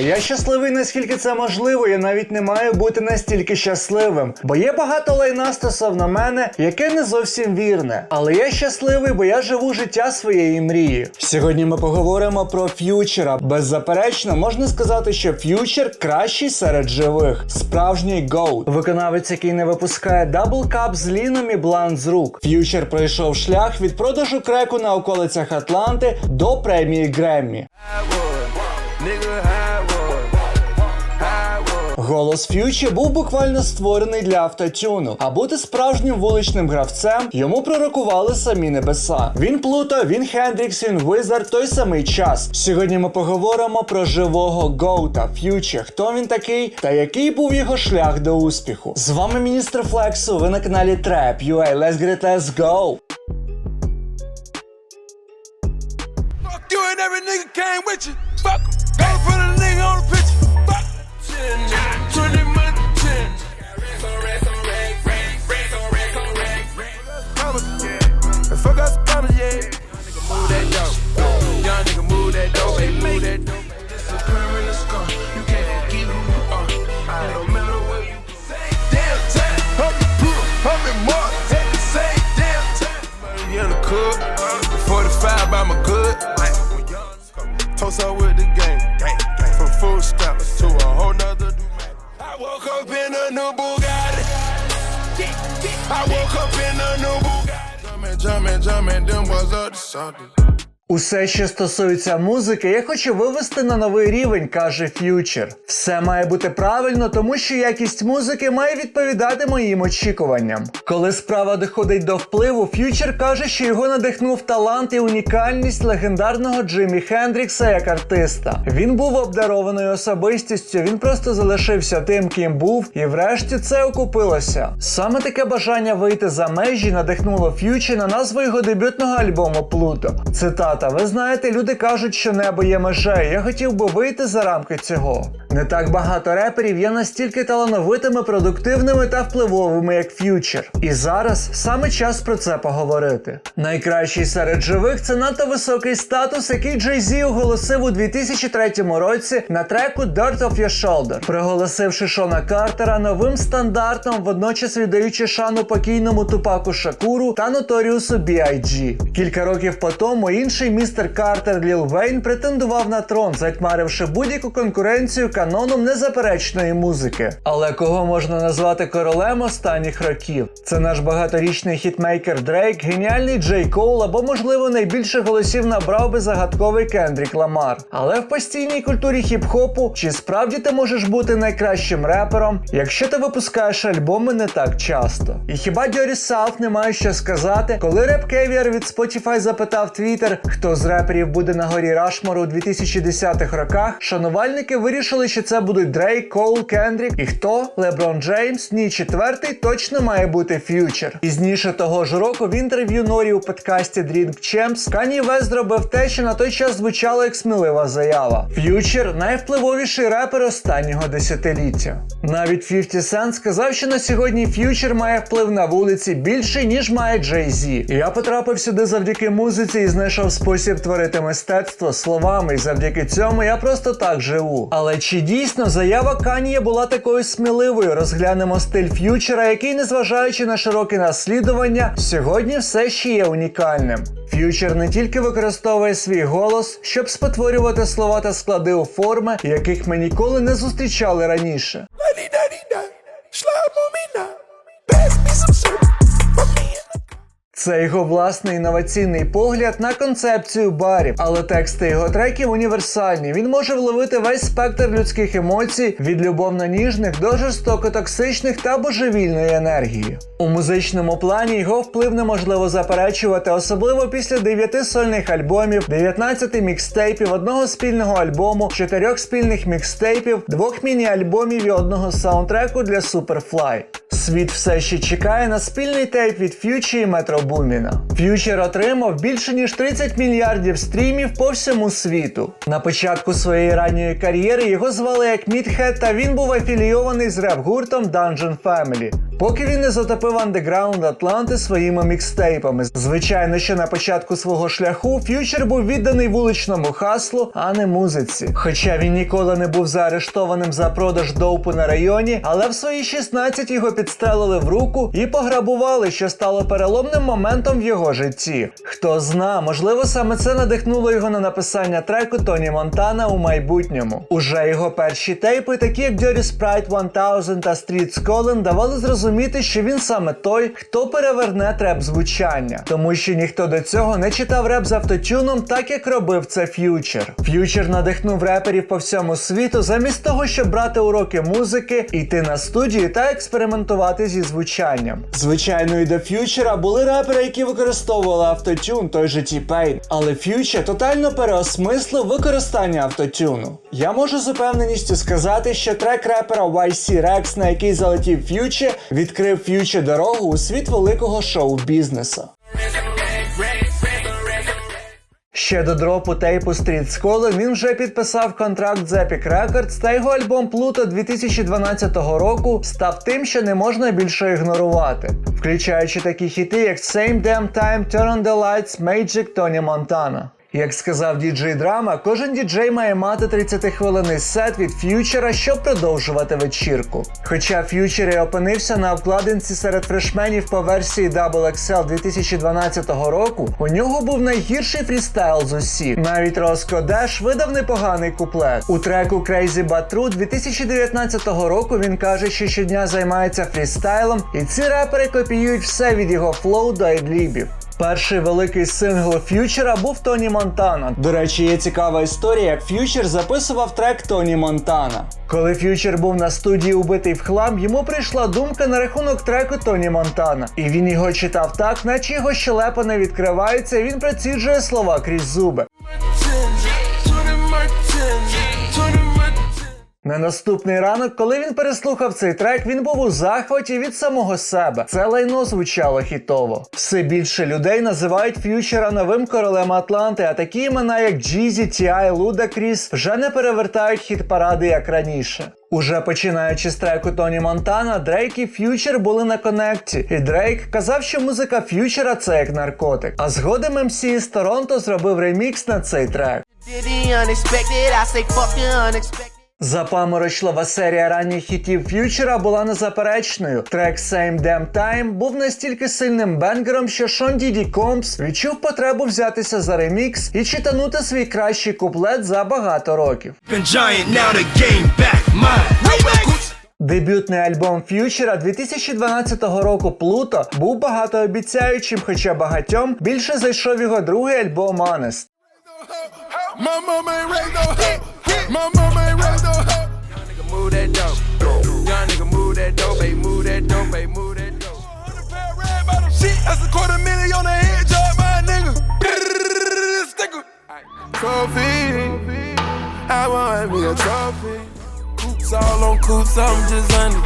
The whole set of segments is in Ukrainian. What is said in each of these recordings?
Я щасливий, наскільки це можливо, я навіть не маю бути настільки щасливим, бо є багато лайна стосовно мене, яке не зовсім вірне. Але я щасливий, бо я живу життя своєї мрії. Сьогодні ми поговоримо про ф'ючера. Беззаперечно, можна сказати, що ф'ючер кращий серед живих, справжній гоут. Виконавець, який не випускає даблкап з ліном і блант з рук. Ф'ючер пройшов шлях від продажу креку на околицях Атланти до премії Греммі. Голос Ф'ючі був буквально створений для автотюну, а бути справжнім вуличним гравцем йому пророкували самі небеса. Він Плуто, він Хендрікс, він Визард, той самий час. Сьогодні ми поговоримо про живого Гоута Ф'ючі, хто він такий та який був його шлях до успіху. З вами міністр Флексу. Ви на каналі Trap UA. Let's get it, let's go! Fuck you and every nigga came with you. Fuck. Gotta put a nigga on the picture. Fuck. Something. Усе, що стосується музики, я хочу вивести на новий рівень, каже Ф'ючер. Все має бути правильно, тому що якість музики має відповідати моїм очікуванням. Коли справа доходить до впливу, Ф'ючер каже, що його надихнув талант і унікальність легендарного Джиммі Хендрікса як артиста. Він був обдарованою особистістю, він просто залишився тим, ким був, і врешті це окупилося. Саме таке бажання вийти за межі надихнуло Ф'ючі на назву його дебютного альбому Плуто. Цитата: Ви знаєте, люди кажуть, що небо є межею. Я хотів би вийти за рамки цього. Не так багато реперів є настільки талановитими, продуктивними та впливовими, як Ф'ючер. І зараз саме час про це поговорити. Найкращий серед живих це надто високий статус, який Джей Зі оголосив у 2003 році на треку Dirt of Your Shoulder, приголосивши Шона Картера новим стандартом, водночас віддаючи шану покійному Тупаку Шакуру та Notorious B.I.G. Кілька років по тому інший містер Картер Ліл Вейн претендував на трон, затьмаривши будь-яку конкуренцію каноном незаперечної музики. Але кого можна назвати королем останніх років? Це наш багаторічний хітмейкер Дрейк, геніальний Джей Коул або, можливо, найбільше голосів набрав би загадковий Кендрік Ламар. Але в постійній культурі хіп-хопу чи справді ти можеш бути найкращим репером, якщо ти випускаєш альбоми не так часто? І хіба Дьорі Сауф не має що сказати, коли реп Кевіар від Spotify запитав Твіттер, хто з реперів буде на горі Рашмору у 2010-х роках, шанувальники вирішили, що це будуть Дрейк, Коул, Кендрік і хто? Леброн Джеймс. Ні, четвертий точно має бути Ф'ючер. Пізніше того ж року в інтерв'ю Норі у подкасті Drink Champs Кані Вест зробив те, що на той час звучало як смілива заява. Ф'ючер найвпливовіший репер останнього десятиліття. Навіть 50 Cent сказав, що на сьогодні Ф'ючер має вплив на вулиці більший, ніж має Джей Зі. Я потрапив сюди завдяки музиці і знайшов спосіб творити мистецтво словами, і завдяки цьому я просто так живу. Але чи дійсно заява Каніє була такою сміливою? Розглянемо стиль ф'ючера, який, незважаючи на широке наслідування, сьогодні все ще є унікальним. Ф'ючер не тільки використовує свій голос, щоб спотворювати слова та склади у форми, яких ми ніколи не зустрічали раніше. Це його власний інноваційний погляд на концепцію барів, але тексти його треків універсальні. Він може вловити весь спектр людських емоцій від любовно-ніжних до жорстоко-токсичних та божевільної енергії. У музичному плані його вплив неможливо заперечувати, особливо після 9 сольних альбомів, 19 мікстейпів, одного спільного альбому, чотирьох спільних мікстейпів, двох міні-альбомів і одного саундтреку для Superfly. Світ все ще чекає на спільний тейп від Ф'ючі і Метро Буміна. Ф'ючер отримав більше ніж 30 мільярдів стрімів по всьому світу. На початку своєї ранньої кар'єри його звали як Мідхед, та він був афілійований з реп-гуртом Dungeon Family. Поки він не затопив андеграунд Атланти своїми мікстейпами. Звичайно, що на початку свого шляху Ф'ючер був відданий вуличному хаслу, а не музиці. Хоча він ніколи не був заарештованим за продаж доупу на районі, але в свої 16 його підстрелили в руку і пограбували, що стало переломним моментом в його житті. Хто зна, можливо, саме це надихнуло його на написання треку Тоні Монтана у майбутньому. Уже його перші тейпи, такі як Dirty Sprite 1000 та Street Calling, давали зрозуміти, що він саме той, хто переверне треп звучання, тому що ніхто до цього не читав реп з автотюном, так як робив це Ф'ючер. Ф'ючер надихнув реперів по всьому світу, замість того, щоб брати уроки музики, йти на студію та експериментувати зі звучанням. Звичайно, і до Ф'ючера були репери, які використовували автотюн, той же T-Pain, але Ф'ючер тотально переосмислив використання автотюну. Я можу з упевненістю сказати, що трек репера YC Rex, на який залетів Ф'ючер, відкрив Ф'ючер дорогу у світ великого шоу-бізнесу. Ще до дропу тейпу Street School він вже підписав контракт з Epic Records та його альбом Pluto 2012 року став тим, що не можна більше ігнорувати, включаючи такі хіти, як Same Damn Time, Turn on the Lights, Magic, Тоні Монтана. Як сказав діджей Драма, кожен діджей має мати 30-хвилинний сет від ф'ючера, щоб продовжувати вечірку. Хоча ф'ючер і опинився на обкладинці серед фрешменів по версії XXL 2012 року, у нього був найгірший фрістайл з усіх. Навіть Роско Деш видав непоганий куплет. У треку Crazy But True 2019 року він каже, що щодня займається фрістайлом, і ці репери копіюють все від його флоу до едлібів. Перший великий сингл Ф'ючера був Тоні Монтана. До речі, є цікава історія, як Ф'ючер записував трек Тоні Монтана. Коли Ф'ючер був на студії убитий в хлам, йому прийшла думка на рахунок треку Тоні Монтана. І він його читав так, наче його щелепа не відкривається, і він приціджує слова крізь зуби. На наступний ранок, коли він переслухав цей трек, він був у захваті від самого себе. Це лайно звучало хітово. Все більше людей називають ф'ючера новим королем Атланти, а такі імена, як Джізі, T.I., Ludacris вже не перевертають хіт паради як раніше. Уже починаючи з треку Тоні Монтана, Дрейк і Ф'ючер були на конекті, і Дрейк казав, що музика Ф'ючера це як наркотик. А згодом MC з Торонто зробив ремікс на цей трек. Запаморочлива серія ранніх хітів Ф'ючера була незаперечною. Трек Same Damn Time був настільки сильним бенгером, що Шон Діді Компс відчув потребу взятися за ремікс і читанути свій кращий куплет за багато років. Дебютний альбом Ф'ючера 2012 року Плуто був багатообіцяючим, хоча багатьом більше зайшов його другий альбом Honest. My mama ain't no hoe. Young nigga move that dope. Young nigga move that dope, baby, move that dope, baby, move that dope. 100 pound red bottom Shit, that's a quarter million on the head job, my nigga. Sticker. Trophy. I want me a trophy. Coops all on coops, I'm just under.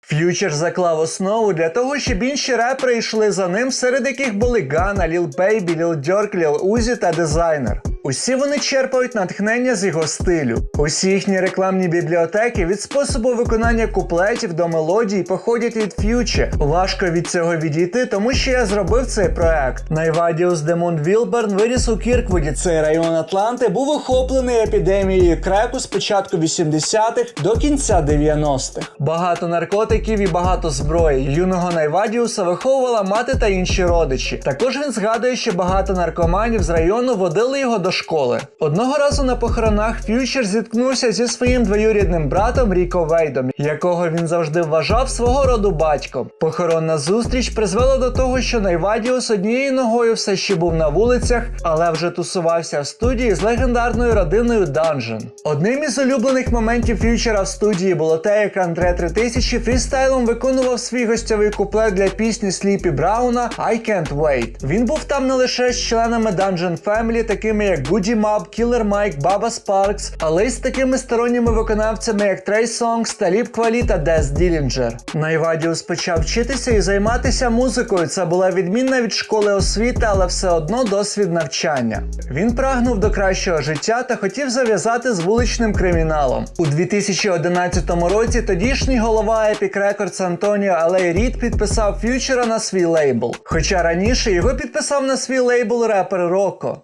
Ф'ючер заклав основу для того, щоб інші репери йшли за ним, серед яких були Гана, Ліл Бейбі, Ліл Дьорк, Ліл Узі та Дизайнер. Усі вони черпають натхнення з його стилю. Усі їхні рекламні бібліотеки від способу виконання куплетів до мелодій походять від ф'юче. Важко від цього відійти, тому що я зробив цей проект. Найвадіус Демон Вілберн виріс у Кірквуді. Цей район Атланти був охоплений епідемією креку з початку 80-х до кінця 90-х. Багато наркотиків і багато зброї. Юного Найвадіуса виховувала мати та інші родичі. Також він згадує, що багато наркоманів з району водили його до школи. Одного разу на похоронах Ф'ючер зіткнувся зі своїм двоюрідним братом Ріко Вейдом, якого він завжди вважав свого роду батьком. Похоронна зустріч призвела до того, що Найвадіус однією ногою все ще був на вулицях, але вже тусувався в студії з легендарною родиною Dungeon. Одним із улюблених моментів Ф'ючера в студії було те, як Андре 3000 фрістайлом виконував свій гостьовий куплет для пісні Сліпі Брауна I Can't Wait. Він був там не лише з членами Dungeon Family, такими як Goody Mob, Killer Mike, Baba Sparks, але й з такими сторонніми виконавцями, як Trey Songz, Таліб Квалі та Дес Ділінджер. Найвадіус почав вчитися і займатися музикою. Це була відмінна від школи освіти, але все одно досвід навчання. Він прагнув до кращого життя та хотів зав'язати з вуличним криміналом. У 2011 році тодішній голова Epic Records Антоніо Алей Рід підписав ф'ючера на свій лейбл. Хоча раніше його підписав на свій лейбл репер Роко.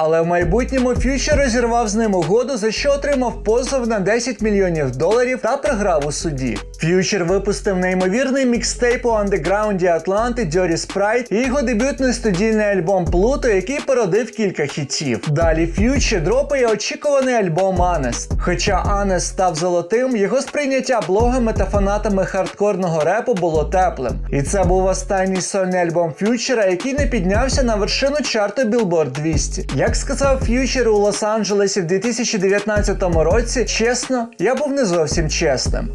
Але в майбутньому Фьючер розірвав з ним угоду, за що отримав позов на 10 мільйонів доларів та програв у суді. Ф'ючер випустив неймовірний мікстейп у андеграунді Атланти Dirty Sprite і його дебютний студійний альбом Плуто, який породив кілька хітів. Далі Ф'ючер дропає очікуваний альбом Honest. Хоча Honest став золотим, його сприйняття блогами та фанатами хардкорного репу було теплим. І це був останній сольний альбом Ф'ючера, який не піднявся на вершину чарту Billboard 200. Як сказав Ф'ючер у Лос-Анджелесі в 2019 році, чесно, я був не зовсім чесним.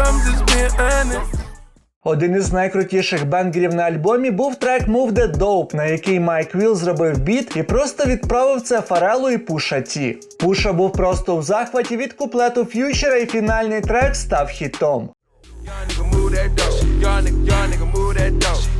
Stand for life, I'm just being honest. Один із найкрутіших бенгерів на альбомі був трек Move the Dope, на який Майк Вілл зробив біт і просто відправив це Фарелу і Пуша Ті. Пуша був просто в захваті від куплету ф'ючера, і фінальний трек став хітом. Young nigga move that dope. Young nigga, young nigga move that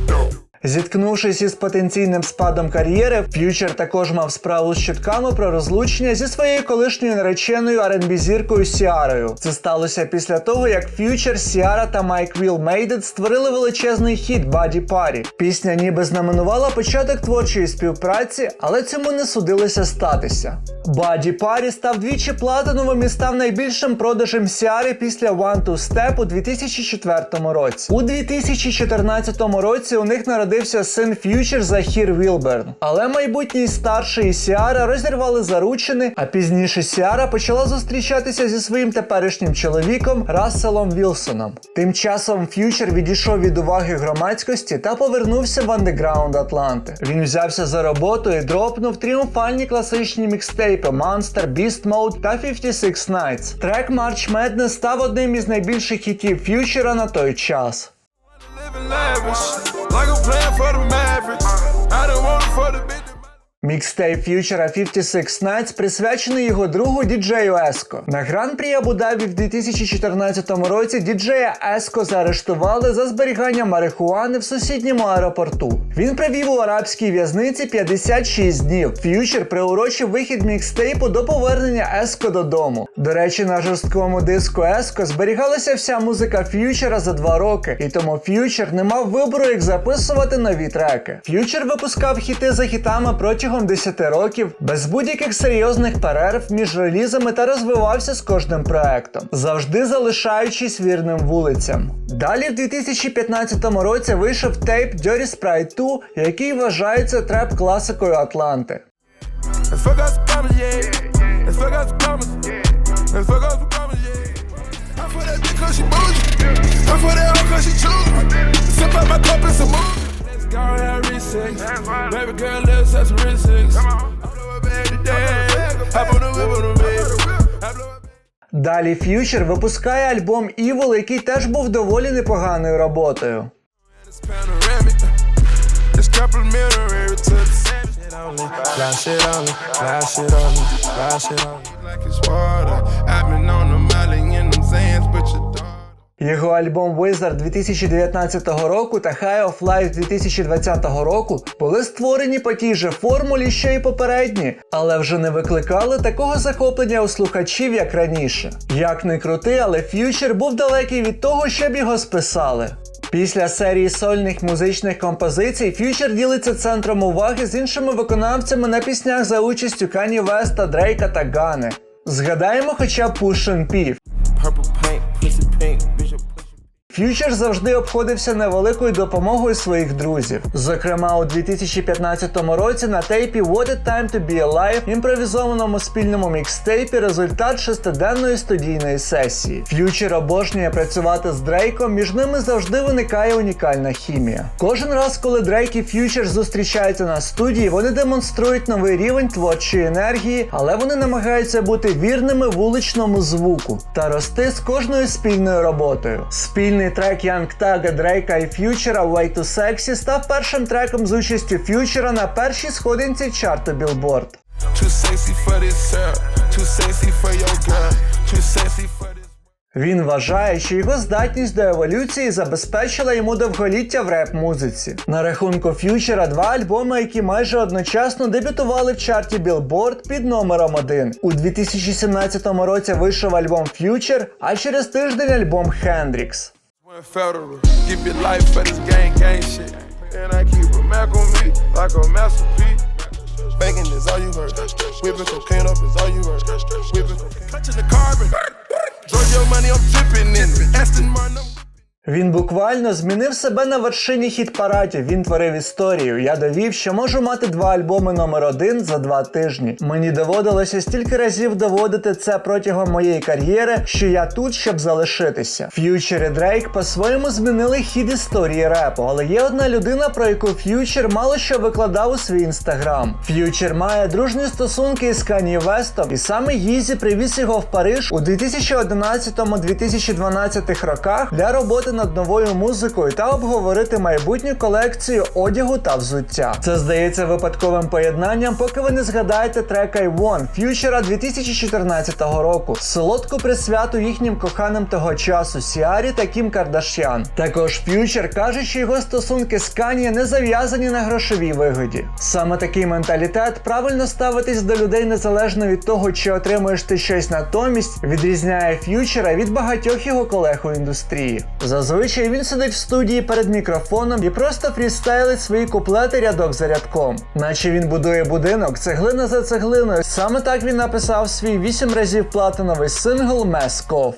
dope. Зіткнувшись із потенційним спадом кар'єри, Ф'ючер також мав справу з чутками про розлучення зі своєю колишньою нареченою R&B зіркою Сіарою. Це сталося після того, як Ф'ючер, Сіара та Майк Вілл Мейдед створили величезний хіт Баді Парі. Пісня ніби знаменувала початок творчої співпраці, але цьому не судилося статися. Баді Парі став двічі платиновим і став найбільшим продажем Сіари після One Two Step у 2004 році. У 2014 році у них народився син Ф'ючер Захір Вілберн. Але майбутній старший і Сіара розірвали заручини, а пізніше Сіара почала зустрічатися зі своїм теперішнім чоловіком Расселом Вілсоном. Тим часом Ф'ючер відійшов від уваги громадськості та повернувся в андеграунд Атланти. Він взявся за роботу і дропнув тріумфальні класичні мікстейпи Monster, Beast Mode та 56 Nights. Трек March Madness став одним із найбільших хітів Ф'ючера на той час. Lavish, like I'm playing for the Mavericks. I don't want it for the. Мікстейп ф'ючера 56 Nights присвячений його другу діджею Еско. На гран-прі Абу-Дабі в 2014 році діджея Еско заарештували за зберігання марихуани в сусідньому аеропорту. Він провів у арабській в'язниці 56 днів. Ф'ючер приурочив вихід мікстейпу до повернення Еско додому. До речі, на жорсткому диску Еско зберігалася вся музика Ф'ючера за два роки, і тому Ф'ючер не мав вибору, як записувати нові треки. Ф'ючер випускав хіти за хітами протягом 10 років, без будь-яких серйозних перерв між релізами та розвивався з кожним проектом, завжди залишаючись вірним вулицям. Далі в 2015 році вийшов тейп Dirty Sprite 2, який вважається треп класикою Атланти. I'm for that bitch cause she bougie. I'm for that hoe cause she choose. Sip out my cup and some moves. Let's go and have wrist. Baby girl, let's have some up. Dалі Ф'ючер випускає альбом Evil, який теж був доволі непоганою роботою. Savage. Shit on me, fly shit on me, fly shit on me, Його альбом Wizard 2019 року та High of Life 2020 року були створені по тій же формулі, що й попередні, але вже не викликали такого захоплення у слухачів, як раніше. Як не крути, але Ф'ючер був далекий від того, щоб його списали. Після серії сольних музичних композицій Ф'ючер ділиться центром уваги з іншими виконавцями на піснях за участю Кані Веста, Дрейка та Гани. Згадаємо хоча б Push P. Ф'ючер завжди обходився невеликою допомогою своїх друзів. Зокрема, у 2015 році на тейпі What a Time to Be Alive імпровізованому спільному мікстейпі результат шестиденної студійної сесії. Ф'ючер обожнює працювати з Дрейком, між ними завжди виникає унікальна хімія. Кожен раз, коли Дрейк і Ф'ючер зустрічаються на студії, вони демонструють новий рівень творчої енергії, але вони намагаються бути вірними вуличному звуку та рости з кожною спільною роботою. Спільний Спільний трек Young Thug, Дрейка і Ф'ючера Way to Sexy став першим треком з участю Ф'ючера на першій сходинці чарту Billboard. This. Він вважає, що його здатність до еволюції забезпечила йому довголіття в реп-музиці. На рахунку Ф'ючера два альбоми, які майже одночасно дебютували в чарті Billboard під номером 1. У 2017 році вийшов альбом Future, а через тиждень альбом Hendrix. One federal. Give your life for this gang, gang shit. And I keep a Mac on me like a masterpiece. Banging is all you heard. Whipping cocaine up is all you heard. Він буквально змінив себе на вершині хіт-парадів. Він творив історію. Я довів, що можу мати два альбоми номер один за два тижні. Мені доводилося стільки разів доводити це протягом моєї кар'єри, що я тут, щоб залишитися. Ф'ючер і Дрейк по-своєму змінили хід історії репу, але є одна людина, про яку Ф'ючер мало що викладав у свій інстаграм. Ф'ючер має дружні стосунки із Кані Вестом, і саме Їзі привіз його в Париж у 2011-2012 роках для роботи над новою музикою та обговорити майбутню колекцію одягу та взуття. Це здається випадковим поєднанням, поки ви не згадаєте трек I Won ф'ючера 2014 року, солодку присвяту їхнім коханим того часу Сіарі та Кім Кардашян. Також ф'ючер каже, що його стосунки з Кані не зав'язані на грошовій вигоді. Саме такий менталітет правильно ставитись до людей незалежно від того, чи отримуєш ти щось натомість, відрізняє ф'ючера від багатьох його колег у індустрії. Зазвичай він сидить в студії перед мікрофоном і просто фрістайлить свої куплети рядок за рядком. Наче він будує будинок цеглина за цеглиною. Саме так він написав свій вісім разів платиновий сингл Mask Off.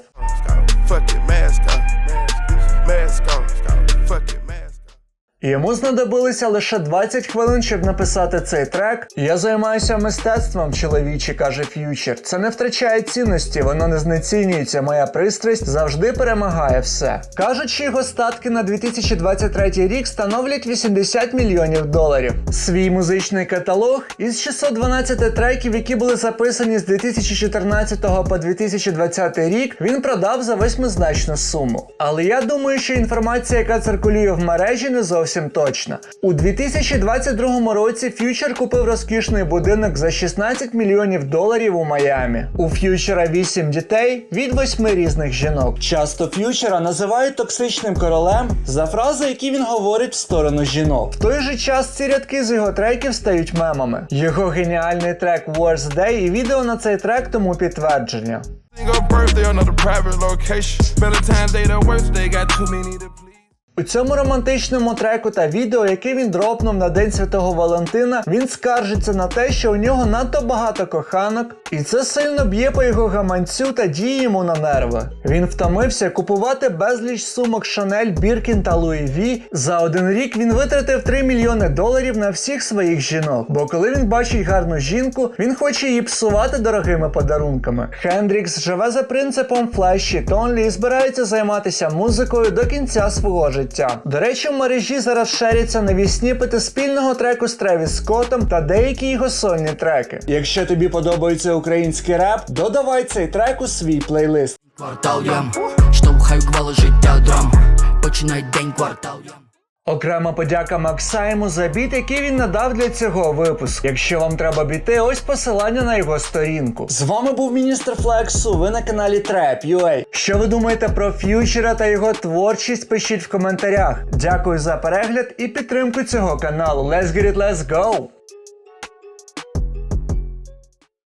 Йому знадобилося лише 20 хвилин, щоб написати цей трек. Я займаюся мистецтвом, чоловіче, каже Ф'ючер. Це не втрачає цінності, воно не знецінюється. Моя пристрасть завжди перемагає все. Кажуть, що його статки на 2023 рік становлять 80 мільйонів доларів. Свій музичний каталог із 612 треків, які були записані з 2014 по 2020 рік, він продав за восьмизначну суму. Але я думаю, що інформація, яка циркулює в мережі, не зовсім точна. У 2022 році Ф'ючер купив розкішний будинок за 16 мільйонів доларів у Майамі. У Ф'ючера 8 дітей від 8 різних жінок. Часто Ф'ючера називають токсичним королем за фрази, які він говорить в сторону жінок. В той же час ці рядки з його треків стають мемами. Його геніальний трек Worst Day і відео на цей трек тому підтвердження. Birthday, another private location. Valentine's Day, the worst day. Got too many to. У цьому романтичному треку та відео, яке він дропнув на День Святого Валентина, він скаржиться на те, що у нього надто багато коханок, і це сильно б'є по його гаманцю та діє йому на нерви. Він втомився купувати безліч сумок Шанель, Біркін та Луї Ві. За один рік він витратив 3 мільйони доларів на всіх своїх жінок. Бо коли він бачить гарну жінку, він хоче її псувати дорогими подарунками. Хендрікс живе за принципом флеші, Тонлі і збирається займатися музикою до кінця свого життя. До речі, в мережі зараз шеряться нові сніпети спільного треку з Тревіс Скоттом та деякі його сольні треки. Якщо тобі подобається український реп, додавай цей трек у свій плейлист. Квартал ям, штовхаю квали життя драм Починай день квартал ям Окрема подяка Максайму за біт, який він надав для цього випуску. Якщо вам треба біти, ось посилання на його сторінку. З вами був міністр Флексу. Ви на каналі Trap.ua. Що ви думаєте про ф'ючера та його творчість? Пишіть в коментарях. Дякую за перегляд і підтримку цього каналу. Let's get it, let's go!